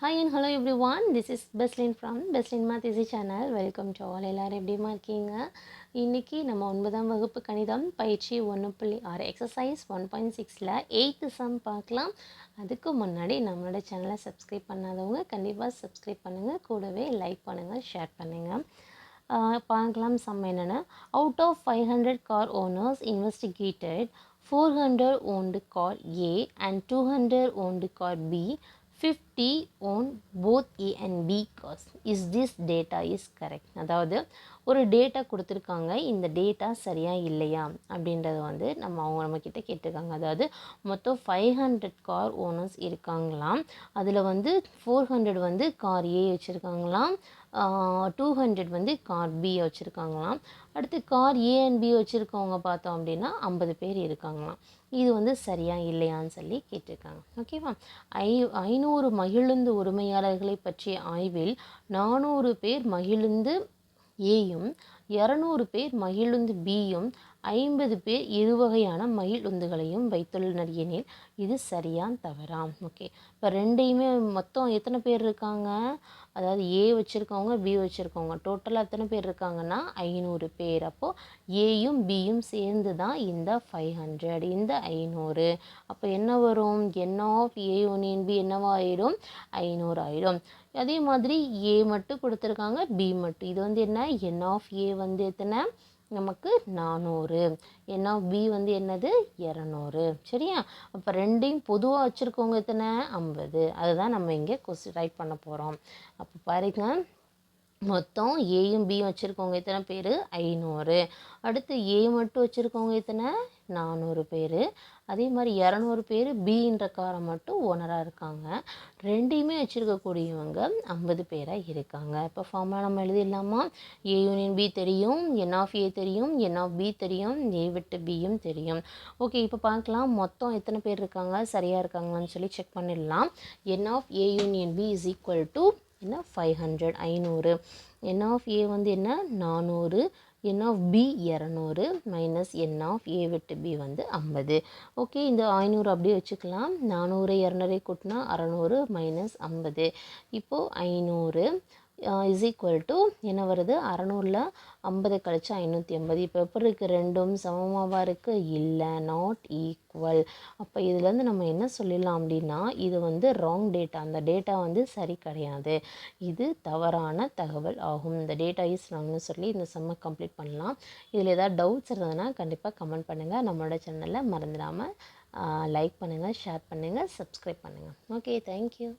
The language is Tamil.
Hi and hello everyone this is Beslin from Beslin மாத்திசி channel welcome to all எல்லோரும் எப்படிமா இருக்கீங்க? இன்றைக்கி நம்ம ஒன்பதாம் வகுப்பு கணிதம் பயிற்சி ஒன்று புள்ளி ஆறு எக்ஸசைஸ் ஒன் பாயிண்ட் சிக்ஸில் எயித்து சம் பார்க்கலாம். அதுக்கு முன்னாடி நம்மளோட சேனலை சப்ஸ்கிரைப் பண்ணாதவங்க கண்டிப்பாக சப்ஸ்கிரைப் பண்ணுங்கள் கூடவே லைக் பண்ணுங்கள் ஷேர் பண்ணுங்கள் பார்க்கலாம் சம் என்னென்னா. Out of five hundred car owners investigated four hundred owned car A and two hundred owned car B fifty on both A and B cause is this data is correct அதாவது ஒரு டேட்டா கொடுத்துருக்காங்க. இந்த டேட்டா சரியாக இல்லையா? அப்படின்றத வந்து நம்ம அவங்க நம்மக்கிட்ட கேட்டிருக்காங்க. அதாவது மொத்தம் ஃபைவ் ஹண்ட்ரட் கார் ஓனர்ஸ் இருக்காங்களாம். அதில் வந்து ஃபோர் ஹண்ட்ரட் வந்து கார் ஏ வச்சுருக்காங்களாம். டூ ஹண்ட்ரட் வந்து கார் பி வச்சுருக்காங்களாம். அடுத்து கார் ஏ அண்ட் பி வச்சுருக்கவங்க பார்த்தோம் அப்படின்னா ஐம்பது பேர் இருக்காங்களாம். இது வந்து சரியாக இல்லையான்னு சொல்லி கேட்டிருக்காங்க. ஓகேவா ஐ ஐநூறு மகிழுந்து உரிமையாளர்களை பற்றிய ஆய்வில் நானூறு பேர் மகிழுந்து ஏயும் இரநூறு பேர் மகிழுந்து பியும் ஐம்பது பேர் இருவகையான உந்துகளையும் வைத்துள்ளனர் எனில் இது சரியான் தவறாம். ஓகே. இப்போ ரெண்டையுமே மொத்தம் எத்தனை பேர் இருக்காங்க? அதாவது ஏ வச்சுருக்கவங்க பி வச்சுருக்கவங்க. டோட்டலாக எத்தனை பேர் இருக்காங்கன்னா ஐநூறு பேர். அப்போது ஏயும் பியும் சேர்ந்து தான் இந்த ஃபைவ் ஹண்ட்ரட் இந்த ஐநூறு. அப்போ என்ன வரும்? N of A union B என்னவாயிடும்? ஐநூறு ஆயிடும். அதே மாதிரி ஏ மட்டும் கொடுத்துருக்காங்க பி மட்டும். இது வந்து என்ன? என் ஆஃப் ஏ வந்து எத்தனை? நமக்கு நானூறு. ஏன்னா பி வந்து என்னது? இரநூறு. சரியா? அப்போ ரெண்டையும் பொதுவாக வச்சுருக்கவங்க எத்தனை? ஐம்பது. அதுதான் நம்ம இங்கே கொஸ்டின் ரைட் பண்ண போகிறோம் அப்போ பாருங்க. மொத்தம் ஏயும் பியும் வச்சுருக்கவங்க எத்தனை பேர்? ஐநூறு. அடுத்து ஏ மட்டும் வச்சுருக்கவங்க எத்தனை? நானூறு பேர். அதே மாதிரி இரநூறு பேர் பின்ற காரை மட்டும் ஓனராக இருக்காங்க. ரெண்டையுமே வச்சுருக்கக்கூடியவங்க ஐம்பது பேராக இருக்காங்க. இப்போ ஃபார்முலா நம்ம எழுதிடலாமா? ஏ யூனியன் பி தெரியும் என் ஆஃப் ஏ தெரியும் என் ஆஃப் பி தெரியும் ஏ விட்டு பியும் தெரியும். ஓகே இப்போ பார்க்கலாம். மொத்தம் எத்தனை பேர் இருக்காங்க? சரியாக இருக்காங்களான்னு சொல்லி செக் பண்ணிடலாம். N of A union B is equal to என்ன? ஃபைவ் ஹண்ட்ரட் ஐநூறு. என் ஆஃப் ஏ வந்து என்ன? நானூறு. என் ஆஃப் பி இரநூறு. மைனஸ் என் ஆஃப் ஏ விட்டு பி வந்து ஐம்பது. ஓகே இந்த ஐநூறு அப்படியே வச்சுக்கலாம். நானூறு இரநூறை கூட்டினா அறநூறு மைனஸ் ஐம்பது. இப்போது ஐநூறு. இஸ் ஈக்குவல் டு என்ன வருது? அறநூறில் ஐம்பது கழிச்சு ஐநூற்றி ஐம்பது. இப்போ எப்படி இருக்குது ரெண்டும் சமமாவாக இருக்குது இல்லை நாட் ஈக்குவல் அப்போ இதுலேருந்து நம்ம என்ன சொல்லிடலாம் அப்படின்னா இது வந்து ராங் டேட்டா அந்த டேட்டா வந்து சரி கிடையாது. இது தவறான தகவல் ஆகும். இந்த டேட்டா இஸ் ராங்னு சொல்லி இந்த செம்மை கம்ப்ளீட் பண்ணலாம். இதில் ஏதாவது டவுட்ஸ் இருந்ததுன்னா கண்டிப்பாக கமெண்ட் பண்ணுங்கள் நம்மளோட சேனலில் மறந்துடாமல் லைக் பண்ணுங்கள் ஷேர் பண்ணுங்கள் சப்ஸ்கிரைப் பண்ணுங்கள் ஓகே தேங்க்யூ